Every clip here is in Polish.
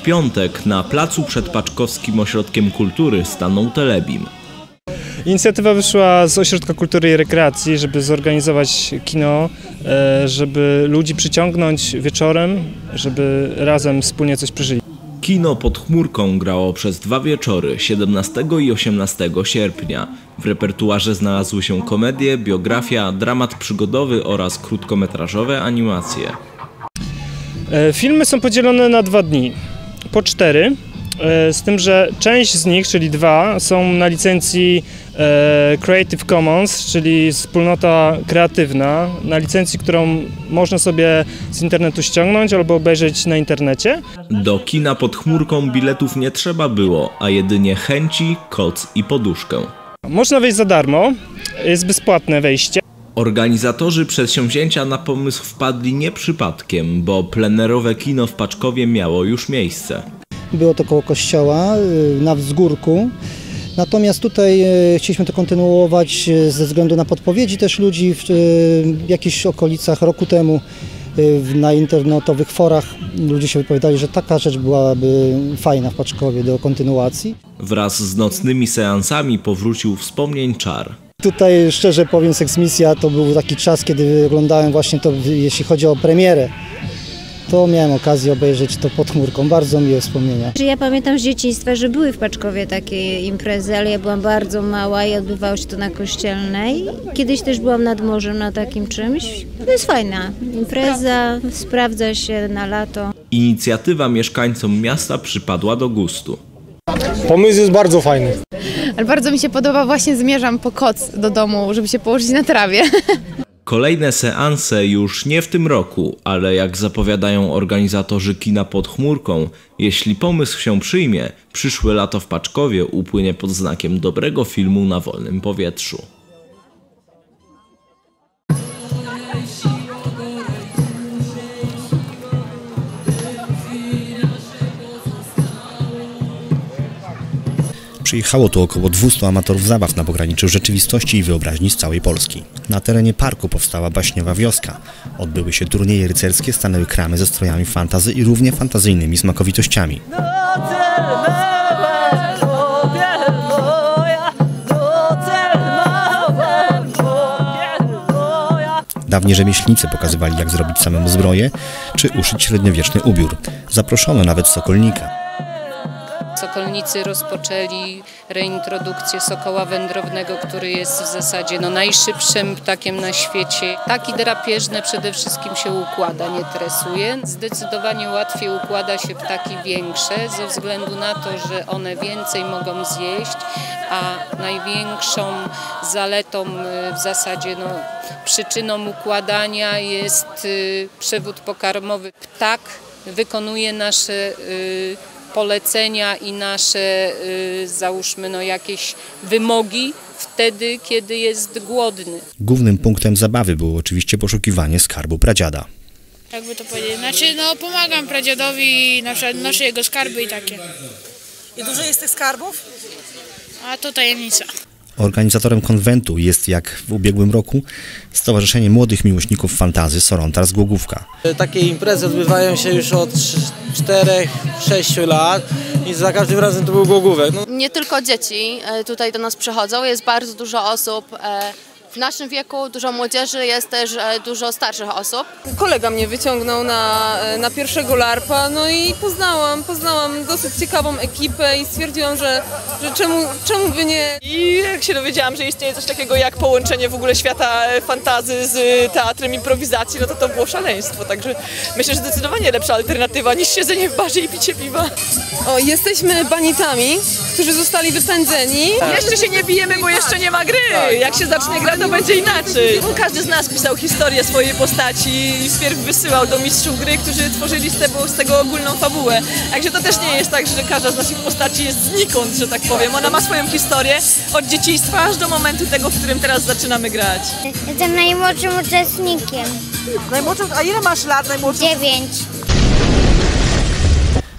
W piątek na placu przed Paczkowskim Ośrodkiem Kultury stanął Telebim. Inicjatywa wyszła z Ośrodka Kultury i Rekreacji, żeby zorganizować kino, e, żeby ludzi przyciągnąć wieczorem, żeby razem wspólnie coś przeżyli. Kino pod chmurką grało przez dwa wieczory 17 i 18 sierpnia. W repertuarze znalazły się komedie, biografia, dramat przygodowy oraz krótkometrażowe animacje. E, Filmy są podzielone na dwa dni, po cztery, e, z tym, że część z nich, czyli dwa, są na licencji e, Creative Commons, czyli wspólnota kreatywna, na licencji, którą można sobie z internetu ściągnąć albo obejrzeć na internecie. Do kina pod chmurką biletów nie trzeba było, a jedynie chęci, koc i poduszkę. Można wejść za darmo, jest bezpłatne wejście. Organizatorzy przedsięwzięcia na pomysł wpadli nie przypadkiem, bo plenerowe kino w Paczkowie miało już miejsce. Było to koło kościoła, y, na wzgórku. Natomiast tutaj y, chcieliśmy to kontynuować y, ze względu na podpowiedzi też ludzi w, w jakichś okolicach roku temu na internetowych forach. Ludzie się wypowiadali, że taka rzecz byłaby fajna w Paczkowie do kontynuacji. Wraz z nocnymi seansami powrócił wspomnień czar. Tutaj szczerze powiem, Seksmisja to był taki czas, kiedy oglądałem właśnie to, jeśli chodzi o premierę. To miałem okazję obejrzeć to pod chmurką. Bardzo miłe wspomnienia. Ja pamiętam z dzieciństwa, że były w Paczkowie takie imprezy, ale ja byłam bardzo mała i odbywało się to na Kościelnej. Kiedyś też byłam nad morzem na takim czymś. To jest fajna impreza, sprawdza się na lato. Inicjatywa mieszkańcom miasta przypadła do gustu. Pomysł jest bardzo fajny. Ale bardzo mi się podoba, właśnie zmierzam po koc do domu, żeby się położyć na trawie. Kolejne seanse już nie w tym roku, ale jak zapowiadają organizatorzy kina pod chmurką, jeśli pomysł się przyjmie, przyszłe lato w Paczkowie upłynie pod znakiem dobrego filmu na wolnym powietrzu. Przyjechało tu około 200 amatorów zabaw na pograniczu rzeczywistości i wyobraźni z całej Polski. Na terenie parku powstała baśniowa wioska. Odbyły się turnieje rycerskie, stanęły kramy ze strojami fantazy i równie fantazyjnymi smakowitościami. Dawniej rzemieślnicy pokazywali jak zrobić samemu zbroję, czy uszyć średniowieczny ubiór. Zaproszono nawet sokolnika. Sokolnicy rozpoczęli reintrodukcję sokoła wędrownego, który jest w zasadzie no, najszybszym ptakiem na świecie. Ptaki drapieżne przede wszystkim się układa, nie tresuje. Zdecydowanie łatwiej układa się ptaki większe ze względu na to, że one więcej mogą zjeść, a największą zaletą y, w zasadzie no, przyczyną układania jest y, przewód pokarmowy. Ptak wykonuje nasze y, polecenia i nasze, y, załóżmy, no, jakieś wymogi wtedy, kiedy jest głodny. Głównym punktem zabawy było oczywiście poszukiwanie skarbu pradziada. jakby to powiedzieć. Znaczy, no pomagam pradziadowi, na przykład noszę jego skarby i takie. I dużo jest tych skarbów? A to tajemnica. Organizatorem konwentu jest, jak w ubiegłym roku, Stowarzyszenie Młodych Miłośników Fantazy Sorontar z Głogówka. Takie imprezy odbywają się już od 4-6 lat i za każdym razem to był głogówek. No, Nie tylko dzieci e, tutaj do nas przychodzą, jest bardzo dużo osób e, w naszym wieku, dużo młodzieży, jest też e, dużo starszych osób. Kolega mnie wyciągnął na, na pierwszego larpa, no i poznałam, poznałam dosyć ciekawą ekipę i stwierdziłam, że, że czemu, czemu by nie. I jak się dowiedziałam, że istnieje coś takiego jak połączenie w ogóle świata fantazy z teatrem improwizacji, no to to było szaleństwo. Także myślę, że zdecydowanie lepsza alternatywa niż siedzenie w barze i picie piwa. O, jesteśmy banitami, którzy zostali wypędzeni. Jeszcze się nie bijemy, bo jeszcze nie ma gry. Jak się zacznie grać, to będzie inaczej. Każdy z nas pisał historię swojej postaci i wpierw wysyłał do mistrzów gry, którzy tworzyli z tego, z tego ogólną fabułę. Także to też nie jest tak, że każda z naszych postaci jest znikąd, że tak powiem. Ona ma swoją historię od dzieciństwa aż do momentu tego, w którym teraz zaczynamy grać. Jestem najmłodszym uczestnikiem. Najmłodszym, a ile masz lat najmłodszym? Dziewięć.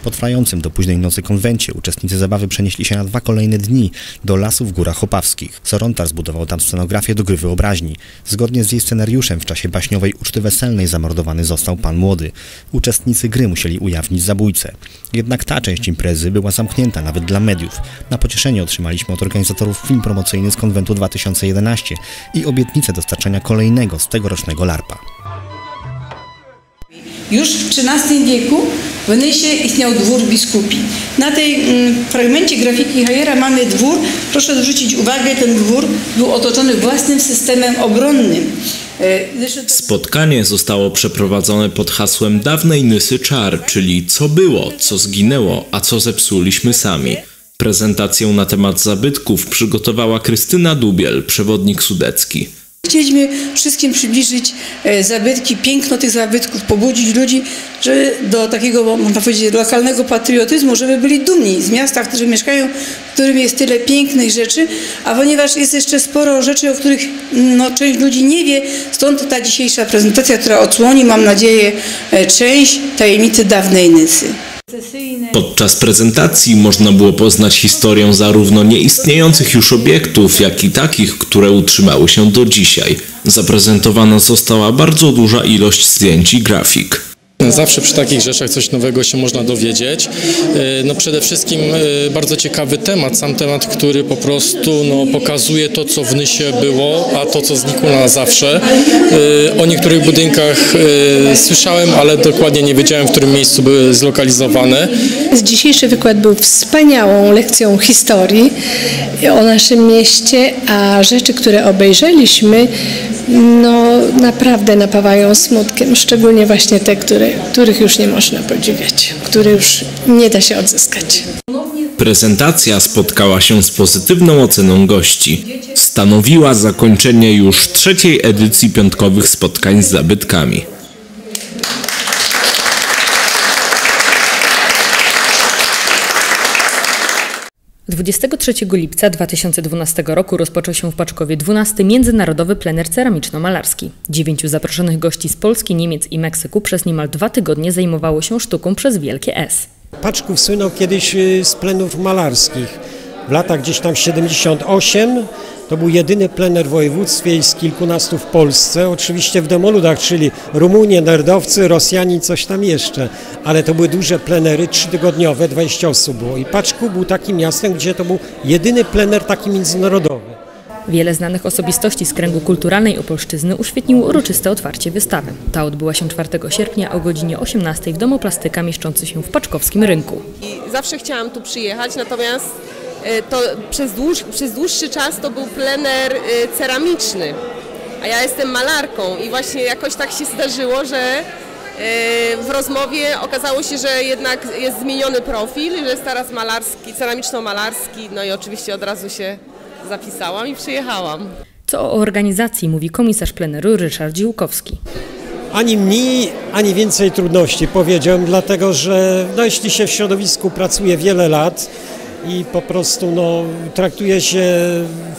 Po trwającym do późnej nocy konwencie uczestnicy zabawy przenieśli się na dwa kolejne dni do lasu w Górach Opawskich. Sorontar zbudował tam scenografię do gry wyobraźni. Zgodnie z jej scenariuszem w czasie baśniowej uczty weselnej zamordowany został pan młody. Uczestnicy gry musieli ujawnić zabójcę. Jednak ta część imprezy była zamknięta nawet dla mediów. Na pocieszenie otrzymaliśmy od organizatorów film promocyjny z konwentu 2011 i obietnicę dostarczenia kolejnego z tegorocznego LARPA. Już w XIII wieku w Nysie istniał dwór biskupi. Na tej mm, fragmencie grafiki Hajera mamy dwór. Proszę zwrócić uwagę, ten dwór był otoczony własnym systemem obronnym. E, Spotkanie zostało przeprowadzone pod hasłem dawnej Nysy Czar, czyli co było, co zginęło, a co zepsuliśmy sami. Prezentację na temat zabytków przygotowała Krystyna Dubiel, przewodnik sudecki. Chcieliśmy wszystkim przybliżyć e, zabytki, piękno tych zabytków, pobudzić ludzi, żeby do takiego, można powiedzieć, lokalnego patriotyzmu, żeby byli dumni z miasta, w którym mieszkają, w którym jest tyle pięknych rzeczy, a ponieważ jest jeszcze sporo rzeczy, o których no, część ludzi nie wie, stąd ta dzisiejsza prezentacja, która odsłoni, mam nadzieję, e, część tajemnicy dawnej Nysy. Podczas prezentacji można było poznać historię zarówno nieistniejących już obiektów, jak i takich, które utrzymały się do dzisiaj. Zaprezentowana została bardzo duża ilość zdjęć i grafik. Zawsze przy takich rzeczach coś nowego się można dowiedzieć. E, no przede wszystkim e, bardzo ciekawy temat, sam temat, który po prostu no, pokazuje to, co w Nysie było, a to, co znikło na zawsze. E, o niektórych budynkach słyszałem, ale dokładnie nie wiedziałem, w którym miejscu były zlokalizowane. Dzisiejszy wykład był wspaniałą lekcją historii o naszym mieście, a rzeczy, które obejrzeliśmy, no naprawdę napawają smutkiem, szczególnie właśnie te, które, których już nie można podziwiać, które już nie da się odzyskać. Prezentacja spotkała się z pozytywną oceną gości. Stanowiła zakończenie już trzeciej edycji piątkowych spotkań z zabytkami. 23 lipca 2012 roku rozpoczął się w Paczkowie 12 Międzynarodowy Plener Ceramiczno-Malarski. Dziewięciu zaproszonych gości z Polski, Niemiec i Meksyku przez niemal dwa tygodnie zajmowało się sztuką przez wielkie S. Paczków słynął kiedyś y, z plenów malarskich. W latach gdzieś tam 78 to był jedyny plener w województwie i z kilkunastu w Polsce. Oczywiście w demoludach, czyli Rumunie, nerdowcy, Rosjanie coś tam jeszcze. Ale to były duże plenery, trzytygodniowe, 20 osób było. I Paczków był takim miastem, gdzie to był jedyny plener taki międzynarodowy. Wiele znanych osobistości z kręgu kulturalnej Opolszczyzny uświetniło uroczyste otwarcie wystawy. Ta odbyła się 4 sierpnia o godzinie 18 w Domu Plastyka mieszczący się w Paczkowskim Rynku. Zawsze chciałam tu przyjechać, natomiast to przez, dłuż, przez dłuższy czas to był plener e, ceramiczny, a ja jestem malarką i właśnie jakoś tak się zdarzyło, że e, w rozmowie okazało się, że jednak jest zmieniony profil, że jest teraz malarski, ceramiczno-malarski, no i oczywiście od razu się zapisałam i przyjechałam. Co o organizacji mówi komisarz pleneru Ryszard Dziłkowski. Ani mniej, ani więcej trudności powiedziałem, dlatego że no, jeśli się w środowisku pracuje wiele lat, i po prostu no, traktuje się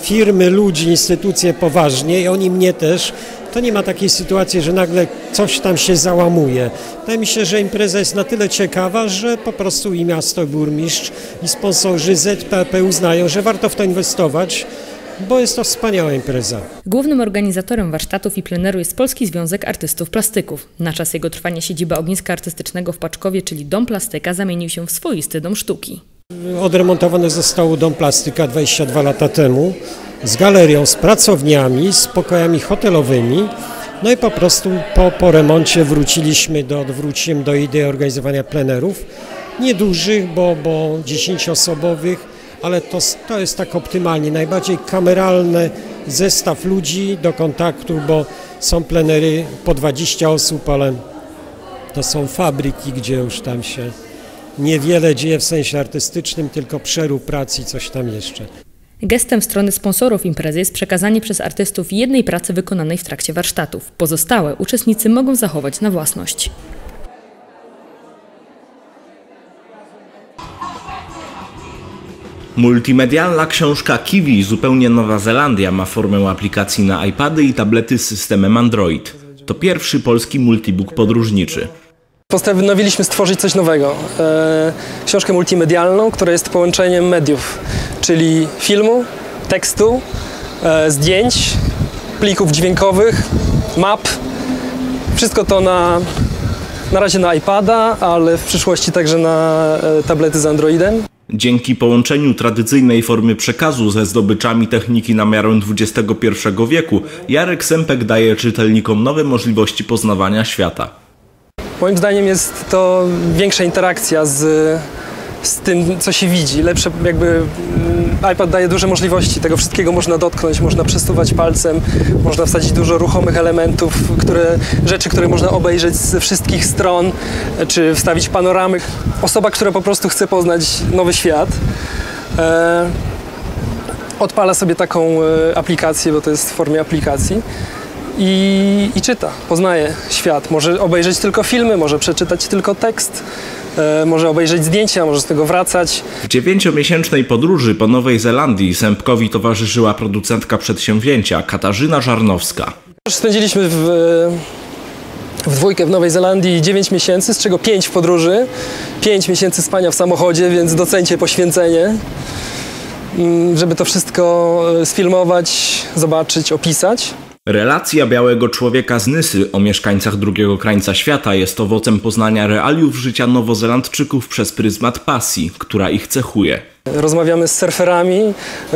firmy, ludzi, instytucje poważnie i oni mnie też, to nie ma takiej sytuacji, że nagle coś tam się załamuje. Wydaje mi się, że impreza jest na tyle ciekawa, że po prostu i miasto, burmistrz, i sponsorzy ZPP uznają, że warto w to inwestować, bo jest to wspaniała impreza. Głównym organizatorem warsztatów i pleneru jest Polski Związek Artystów Plastyków. Na czas jego trwania siedziba ogniska artystycznego w Paczkowie, czyli Dom Plastyka, zamienił się w swoisty dom sztuki. Odremontowane zostało Dom Plastyka 22 lata temu z galerią, z pracowniami, z pokojami hotelowymi. No i po prostu po, po remoncie wróciliśmy do, wrócimy do idei organizowania plenerów. Niedużych, bo, bo 10-osobowych, ale to, to jest tak optymalnie. Najbardziej kameralny zestaw ludzi do kontaktu, bo są plenery po 20 osób, ale to są fabryki, gdzie już tam się niewiele dzieje w sensie artystycznym, tylko przerób pracy i coś tam jeszcze. Gestem strony sponsorów imprezy jest przekazanie przez artystów jednej pracy wykonanej w trakcie warsztatów. Pozostałe uczestnicy mogą zachować na własność. Multimedialna książka Kiwi Zupełnie Nowa Zelandia ma formę aplikacji na iPady i tablety z systemem Android. To pierwszy polski multibook podróżniczy. Postanowiliśmy stworzyć coś nowego. E, książkę multimedialną, która jest połączeniem mediów, czyli filmu, tekstu, e, zdjęć, plików dźwiękowych, map. Wszystko to na, na razie na iPada, ale w przyszłości także na e, tablety z Androidem. Dzięki połączeniu tradycyjnej formy przekazu ze zdobyczami techniki na miarę XXI wieku, Jarek Sempek daje czytelnikom nowe możliwości poznawania świata. Moim zdaniem jest to większa interakcja z, z tym, co się widzi. Lepsze jakby mm, iPad daje duże możliwości, tego wszystkiego można dotknąć, można przesuwać palcem, można wsadzić dużo ruchomych elementów, które, rzeczy, które można obejrzeć ze wszystkich stron, czy wstawić panoramy. Osoba, która po prostu chce poznać nowy świat, e, odpala sobie taką e, aplikację, bo to jest w formie aplikacji i, i czyta, poznaje świat. Może obejrzeć tylko filmy, może przeczytać tylko tekst, e, może obejrzeć zdjęcia, może z tego wracać. W dziewięciomiesięcznej podróży po Nowej Zelandii Sępkowi towarzyszyła producentka przedsięwzięcia Katarzyna Żarnowska. Spędziliśmy w, w dwójkę w Nowej Zelandii 9 miesięcy, z czego 5 w podróży, 5 miesięcy spania w samochodzie, więc docencie poświęcenie, mm, żeby to wszystko e, sfilmować, zobaczyć, opisać. Relacja białego człowieka z Nysy o mieszkańcach drugiego krańca świata jest owocem poznania realiów życia Nowozelandczyków przez pryzmat pasji, która ich cechuje. Rozmawiamy z surferami,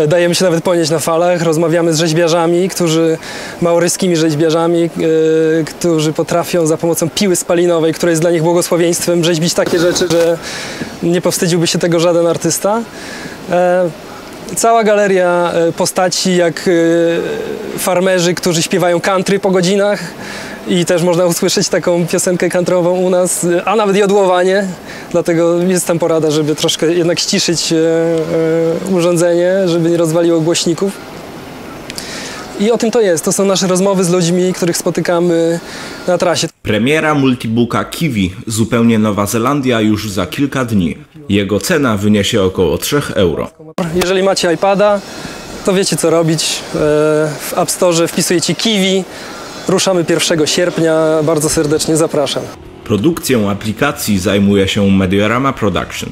dajemy się nawet ponieść na falach, rozmawiamy z rzeźbiarzami, którzy, maoryskimi rzeźbiarzami, yy, którzy potrafią za pomocą piły spalinowej, która jest dla nich błogosławieństwem, rzeźbić takie rzeczy, że nie powstydziłby się tego żaden artysta. Yy, cała galeria e, postaci jak e, farmerzy, którzy śpiewają country po godzinach i też można usłyszeć taką piosenkę countryową u nas, a nawet jodłowanie, dlatego jest tam porada, żeby troszkę jednak ściszyć e, urządzenie, żeby nie rozwaliło głośników. I o tym to jest. To są nasze rozmowy z ludźmi, których spotykamy na trasie. Premiera multibooka Kiwi, zupełnie Nowa Zelandia, już za kilka dni. Jego cena wyniesie około 3 euro. Jeżeli macie iPada, to wiecie co robić. E, w App Store wpisujecie Kiwi. Ruszamy 1 sierpnia. Bardzo serdecznie zapraszam. Produkcją aplikacji zajmuje się Mediorama Production.